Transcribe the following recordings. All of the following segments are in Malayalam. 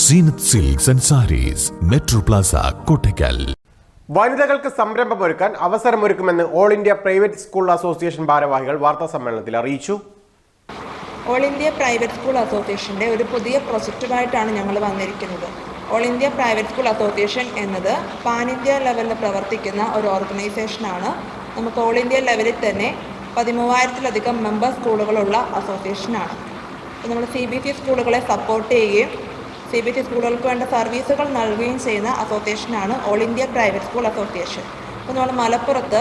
Zeenath silks and sarees metro plaza Kottakkal. വനിതകൾക്ക് സംരംഭമൊരുക്കാൻ അവസരമൊരുക്കുമെന്ന് all India private school association ഭാരവാഹികൾ വാർത്താ സമ്മേളനത്തിൽ അറിയിച്ചു. ഓൾ ഇന്ത്യ പ്രൈവറ്റ് സ്കൂൾ അസോസിയേഷന്റെ ഒരു പുതിയ പ്രൊജക്റ്റുമായിട്ടാണ് ഞങ്ങൾ വന്നിരിക്കുന്നത്. All India private school association എന്നത് പാൻ ഇന്ത്യ ലെവലിൽ പ്രവർത്തിക്കുന്ന ഒരു ഓർഗനൈസേഷനാണ് നമുക്ക് ഓൾ ഇന്ത്യ ലെവലിൽ തന്നെ പതിമൂവായിരത്തിലധികം മെമ്പർ സ്കൂളുകളുള്ള അസോസിയേഷനാണ് നമ്മൾ സി ബി എസ് ഇ സ്കൂളുകളെ സപ്പോർട്ട് ചെയ്യുകയും സി ബി എസ് സ്കൂളുകൾക്ക് വേണ്ട സർവീസുകൾ നൽകുകയും ചെയ്യുന്ന അസോസിയേഷനാണ് all India private school association. അപ്പോൾ നമ്മൾ മലപ്പുറത്ത്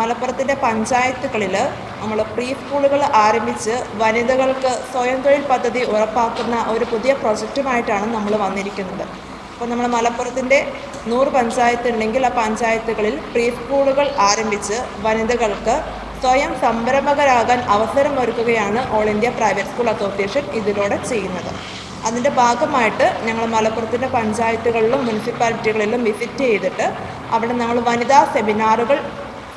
മലപ്പുറത്തിന്റെ പഞ്ചായത്തുകളിൽ നമ്മൾ പ്രീ സ്കൂളുകൾ ആരംഭിച്ച് വനിതകൾക്ക് സ്വയം തൊഴിൽ പദ്ധതി ഉറപ്പാക്കുന്ന ഒരു പുതിയ പ്രൊജക്റ്റുമായിട്ടാണ് നമ്മൾ വന്നിരിക്കുന്നത്. അപ്പോൾ നമ്മൾ മലപ്പുറത്തിന്റെ നൂറ് പഞ്ചായത്ത് ഉണ്ടെങ്കിൽ ആ പഞ്ചായത്തുകളിൽ പ്രീ സ്കൂളുകൾ ആരംഭിച്ച് വനിതകൾക്ക് സ്വയം സംരംഭകരാകാൻ അവസരമൊരുക്കുകയാണ് all India private school association ഇതിലൂടെ ചെയ്യുന്നത്. അതിന്റെ ഭാഗമായിട്ട് ഞങ്ങൾ മലപ്പുറത്തിന്റെ പഞ്ചായത്തുകളിലും മുനിസിപ്പാലിറ്റികളിലും വിസിറ്റ് ചെയ്തിട്ട് അവിടെ നമ്മൾ വനിതാ സെമിനാറുകൾ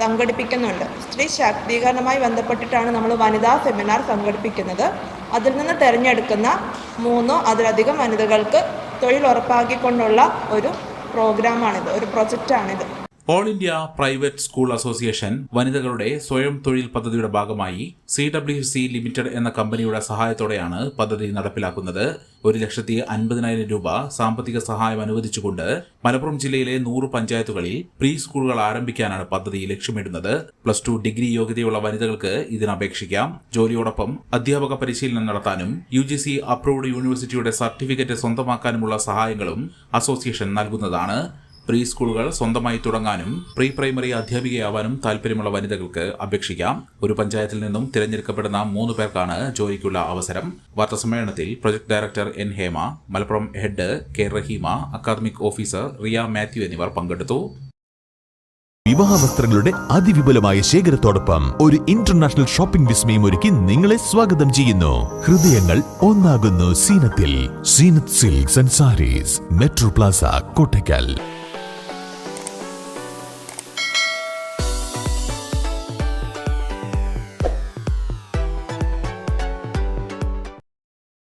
സംഘടിപ്പിക്കുന്നുണ്ട്. സ്ത്രീ ശാക്തീകരണവുമായി ബന്ധപ്പെട്ടിട്ടാണ് നമ്മൾ വനിതാ സെമിനാർ സംഘടിപ്പിക്കുന്നത്. അതിൽ നിന്ന് തിരഞ്ഞെടുക്കുന്ന മൂന്നോ അതിലധികം വനിതകൾക്ക് തൊഴിൽ ഉറപ്പാക്കിക്കൊണ്ടുള്ള ഒരു പ്രോഗ്രാമാണിത് ഒരു പ്രൊജക്റ്റാണിത്. All India private school association വനിതകളുടെ സ്വയം തൊഴിൽ പദ്ധതിയുടെ ഭാഗമായി സി ഡബ്ല്യു സി ലിമിറ്റഡ് എന്ന കമ്പനിയുടെ സഹായത്തോടെയാണ് പദ്ധതി നടപ്പിലാക്കുന്നത്. ഒരു ലക്ഷത്തി അൻപതിനായിരം രൂപ സാമ്പത്തിക സഹായം അനുവദിച്ചുകൊണ്ട് മലപ്പുറം ജില്ലയിലെ നൂറ് പഞ്ചായത്തുകളിൽ പ്രീ സ്കൂളുകൾ ആരംഭിക്കാനാണ് പദ്ധതി ലക്ഷ്യമിടുന്നത്. പ്ലസ് ടു ഡിഗ്രി യോഗ്യതയുള്ള വനിതകൾക്ക് ഇതിന് അപേക്ഷിക്കാം. ജോലിയോടൊപ്പം അധ്യാപക പരിശീലനം നടത്താനും യു ജി സി അപ്രൂവ്ഡ് യൂണിവേഴ്സിറ്റിയുടെ സർട്ടിഫിക്കറ്റ് സ്വന്തമാക്കാനുമുള്ള സഹായങ്ങളും അസോസിയേഷൻ നൽകുന്നതാണ്. പ്രീ സ്കൂളുകൾ സ്വന്തമായി തുടങ്ങാനും പ്രീ പ്രൈമറി അധ്യാപികയാവാനും താല്പര്യമുള്ള വനിതകൾക്ക് അപേക്ഷിക്കാം. ഒരു പഞ്ചായത്തിൽ നിന്നും തിരഞ്ഞെടുക്കപ്പെടുന്ന മൂന്ന് പേർക്കാണ് ജോലിക്കുള്ള അവസരം. വാർത്താസമ്മേളനത്തിൽ project director N Hema Malappuram head K Raheema academic officer Riya Mathew എന്നിവർ പങ്കെടുത്തു. വിവാഹ വസ്ത്രങ്ങളുടെ അതിവിപുലമായ ശേഖരത്തോടൊപ്പം ഒരു ഇന്റർനാഷണൽ ഷോപ്പിംഗ് വിസ്മയം ഒരുക്കി നിങ്ങളെ സ്വാഗതം ചെയ്യുന്നു. ഹൃദയങ്ങൾ ഒന്നാകുന്നു സീനത്തിൽ. Zeenath silks and sarees. Metro plaza Kottakkal.